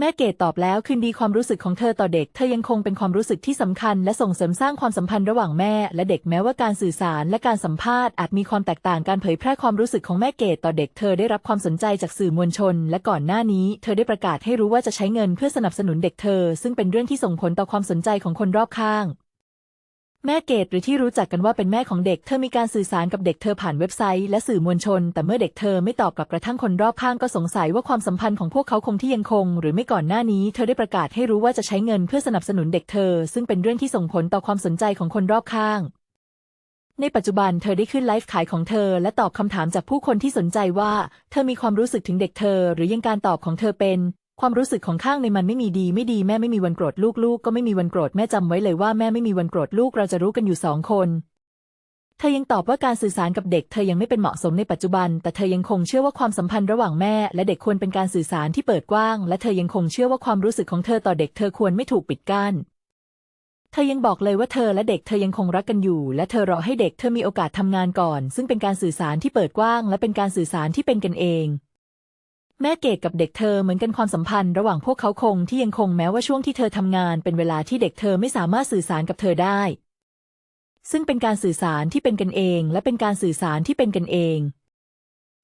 แม่เกดตอบแล้วคืนดีความรู้สึกของเธอต่อเด็ก เธอยังคงเป็นความรู้สึกที่สำคัญ และส่งเสริมสร้างความสัมพันธ์ระหว่างแม่ และเด็กแม้ว่าการสื่อสารและการสัมภาษณ์อาจมีความแตกต่างการเผยแพร่ความรู้สึกของแม่เกดต่อเด็ก เธอได้รับความสนใจจากสื่อมวลชน และก่อนหน้านี้ เธอได้ประกาศให้รู้ว่าจะใช้เงินเพื่อสนับสนุนเด็กเธอ ซึ่งเป็นเรื่องที่ส่งผลต่อความสนใจของคนรอบข้าง แม่เกดหรือที่รู้จักกันว่าเป็นแม่ของเด็ก เธอมีการสื่อสารกับเด็กเธอผ่านเว็บไซต์และสื่อมวลชน แต่เมื่อเด็กเธอไม่ตอบกลับกระทั่งคนรอบข้างก็สงสัยว่าความสัมพันธ์ของพวกเขาคงที่ยังคง หรือไม่ก่อนหน้านี้ เธอได้ประกาศให้รู้ว่าจะใช้เงินเพื่อสนับสนุนเด็กเธอ ซึ่งเป็นเรื่องที่ส่งผลต่อความสนใจของคนรอบข้าง ในปัจจุบันเธอได้ขึ้นไลฟ์ขายของเธอ และตอบคำถามจากผู้คนที่สนใจว่า เธอมีความรู้สึกถึงเด็กเธอ หรือยังการตอบของเธอเป็น ความรู้สึกของข้างในมันไม่มีดีไม่ดีแม่ไม่มีวันโกรธลูกลูกก็ไม่มีวันโกรธแม่จำไว้เลยว่าแม่ไม่มีวันโกรธลูกเราจะรู้กันอยู่สองคน เธอยังตอบว่าการสื่อสารกับเด็กเธอยังไม่เป็นเหมาะสมในปัจจุบัน แต่เธอยังคงเชื่อว่าความสัมพันธ์ระหว่างแม่ และเด็กควรเป็นการสื่อสารที่เปิดกว้าง และเธอยังคงเชื่อว่าความรู้สึกของเธอต่อเด็กเธอควรไม่ถูกปิดกั้นเธอยังบอกเลยว่าเธอและเด็กเธอยังคงรักกันอยู่ และเธอรอให้เด็กเธอมีโอกาสทำงานก่อน ซึ่งเป็นการสื่อสารที่เปิดกว้าง และเป็นการสื่อสารที่เป็นกันเอง แม่เกดกับเด็กเธอเหมือนกันความสัมพันธ์ระหว่างพวกเขาคงที่ยังคงแม้ว่าช่วงที่เธอทำงานเป็นเวลาที่เด็กเธอไม่สามารถสื่อสารกับเธอได้ ซึ่งเป็นการสื่อสารที่เป็นกันเอง และเป็นการสื่อสารที่เป็นกันเอง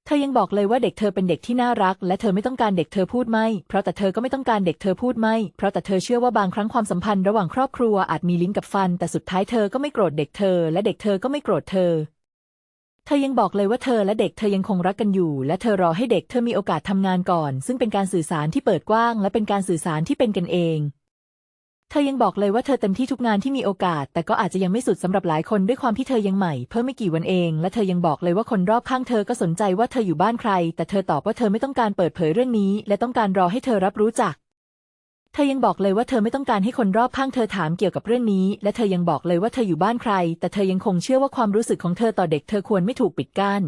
เธอยังบอกเลยว่าเด็กเธอเป็นเด็กที่น่ารัก และเธอไม่ต้องการเด็กเธอพูดไม่ เพราะแต่เธอก็ไม่ต้องการเด็กเธอพูดไม่ เพราะแต่เธอเชื่อว่าบางครั้งความสัมพันธ์ระหว่างครอบครัวอาจมีลิ้นกับฟัน แต่สุดท้ายเธอก็ไม่โกรธเด็กเธอ และเด็กเธอก็ไม่โกรธเธอ เธอยังบอกเลยว่าเธอและเด็กเธอยังคงรักกันอยู่ และเธอรอให้เด็กเธอมีโอกาสทำงานก่อน ซึ่งเป็นการสื่อสารที่เปิดกว้าง และเป็นการสื่อสารที่เป็นกันเอง เธอยังบอกเลยว่าเธอเต็มที่ทุกงานที่มีโอกาส แต่ก็อาจจะยังไม่สุดสำหรับหลายคนด้วยความที่เธอยังใหม่ เพิ่มไม่กี่วันเอง และเธอยังบอกเลยว่าคนรอบข้างเธอก็สนใจว่าเธออยู่บ้านใคร แต่เธอตอบว่าเธอไม่ต้องการเปิดเผยเรื่องนี้ และต้องการรอให้เธอรับรู้จัก เธอยังบอกเลยว่าเธอไม่ต้องการให้คนรอบข้างเธอถามเกี่ยวกับเรื่องนี้ และเธอยังบอกเลยว่าเธออยู่บ้านใคร แต่เธอยังคงเชื่อว่าความรู้สึกของเธอต่อเด็กเธอควรไม่ถูกปิดกั้น